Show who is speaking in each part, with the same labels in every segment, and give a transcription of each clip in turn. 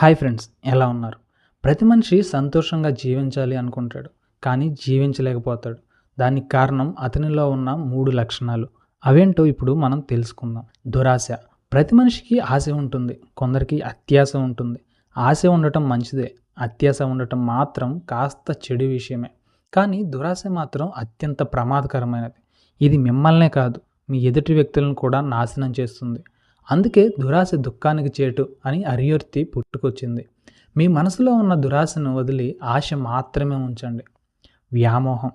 Speaker 1: Hi friends ఎలా ఉన్నారు? ప్రతి మనిషి సంతోషంగా జీవించాలి అనుకుంటాడు కానీ జీవించలేకపోతాడు. దానికి కారణం అతనిలో ఉన్న మూడు లక్షణాలు. అవేంటో ఇప్పుడు మనం తెలుసుకుందాం. దురాశ. ప్రతి మనిషికి ఆశ ఉంటుంది కొందరికి అత్యాశ ఉంటుంది. ఆశ ఉండటం మంచిదే అత్యాశ ఉండటం మాత్రం కాస్త చెడు విషయమే. కానీ దురాశ మాత్రం అత్యంత ప్రమాదకరమైనది. ఇది మిమ్మల్నే కాదు మీ ఎదుటి వ్యక్తులను కూడా నాశనం చేస్తుంది. అందుకే దురాశ దుఃఖానికి చేటు అని అరియోర్తి పుట్టుకొచ్చింది. మీ మనసులో ఉన్న దురాశను వదిలి ఆశ మాత్రమే ఉంచండి. వ్యామోహం.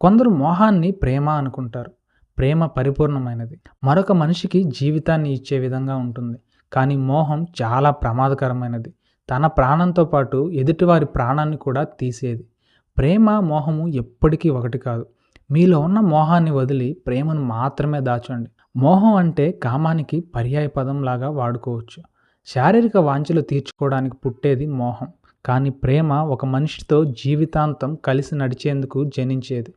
Speaker 1: కొందరు మోహాన్ని ప్రేమ అనుకుంటారు. ప్రేమ పరిపూర్ణమైనది. మరొక మనిషికి జీవితాన్ని ఇచ్చే విధంగా ఉంటుంది. కానీ మోహం చాలా ప్రమాదకరమైనది. తన ప్రాణంతో పాటు ఎదుటివారి ప్రాణాన్ని కూడా తీసేది. ప్రేమ మోహము ఎప్పటికీ ఒకటి కాదు. మీలో ఉన్న మోహాన్ని వదిలి ప్రేమను మాత్రమే దాచండి. మోహం అంటే కామానికి పర్యాయ పదంలాగా వాడుకోవచ్చు. శారీరక వాంఛలు తీర్చుకోవడానికి పుట్టేది మోహం. కానీ ప్రేమ ఒక మనిషితో జీవితాంతం కలిసి నడిచేందుకు జనించేది.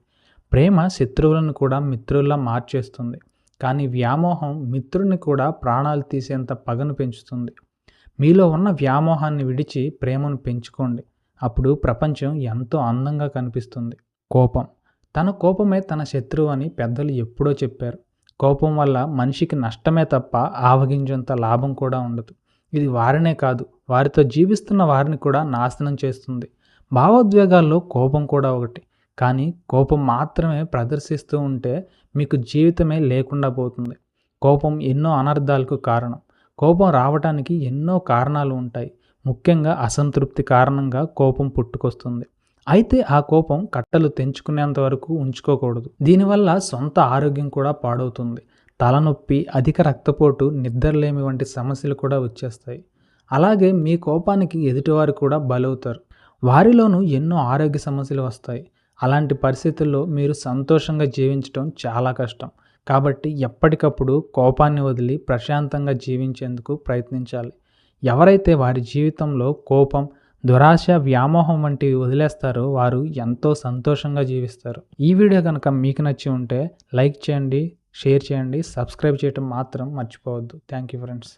Speaker 1: ప్రేమ శత్రువులను కూడా మిత్రుల్లా మార్చేస్తుంది. కానీ వ్యామోహం మిత్రుని కూడా ప్రాణాలు తీసేంత పగను పెంచుతుంది. మీలో ఉన్న వ్యామోహాన్ని విడిచి ప్రేమను పెంచుకోండి. అప్పుడు ప్రపంచం ఎంతో అందంగా కనిపిస్తుంది. కోపం. తన కోపమే తన శత్రువు అని పెద్దలు ఎప్పుడో చెప్పారు. కోపం వల్ల మనిషికి నష్టమే తప్ప ఆవగించేంత లాభం కూడా ఉండదు. ఇది వారినే కాదు వారితో జీవిస్తున్న వారిని కూడా నాశనం చేస్తుంది. భావోద్వేగాల్లో కోపం కూడా ఒకటి. కానీ కోపం మాత్రమే ప్రదర్శిస్తూ ఉంటే మీకు జీవితమే లేకుండా పోతుంది. కోపం ఎన్నో అనర్థాలకు కారణం. కోపం రావడానికి ఎన్నో కారణాలు ఉంటాయి. ముఖ్యంగా అసంతృప్తి కారణంగా కోపం పుట్టుకొస్తుంది. అయితే ఆ కోపం కట్టలు తెంచుకునేంత వరకు ఉంచుకోకూడదు. దీనివల్ల సొంత ఆరోగ్యం కూడా పాడవుతుంది. తలనొప్పి అధిక రక్తపోటు నిద్రలేమి వంటి సమస్యలు కూడా వచ్చేస్తాయి. అలాగే మీ కోపానికి ఎదుటివారు కూడా బలవుతారు. వారిలోనూ ఎన్నో ఆరోగ్య సమస్యలు వస్తాయి. అలాంటి పరిస్థితుల్లో మీరు సంతోషంగా జీవించడం చాలా కష్టం. కాబట్టి ఎప్పటికప్పుడు కోపాన్ని వదిలి ప్రశాంతంగా జీవించేందుకు ప్రయత్నించాలి. ఎవరైతే వారి జీవితంలో కోపం దురాశ వ్యామోహం వంటివి వదిలేస్తారు. వారు ఎంతో సంతోషంగా జీవిస్తారు. ఈ వీడియో కనుక మీకు నచ్చి ఉంటే లైక్ చేయండి షేర్ చేయండి సబ్స్క్రైబ్ చేయటం మాత్రం మర్చిపోవద్దు. Thank you friends.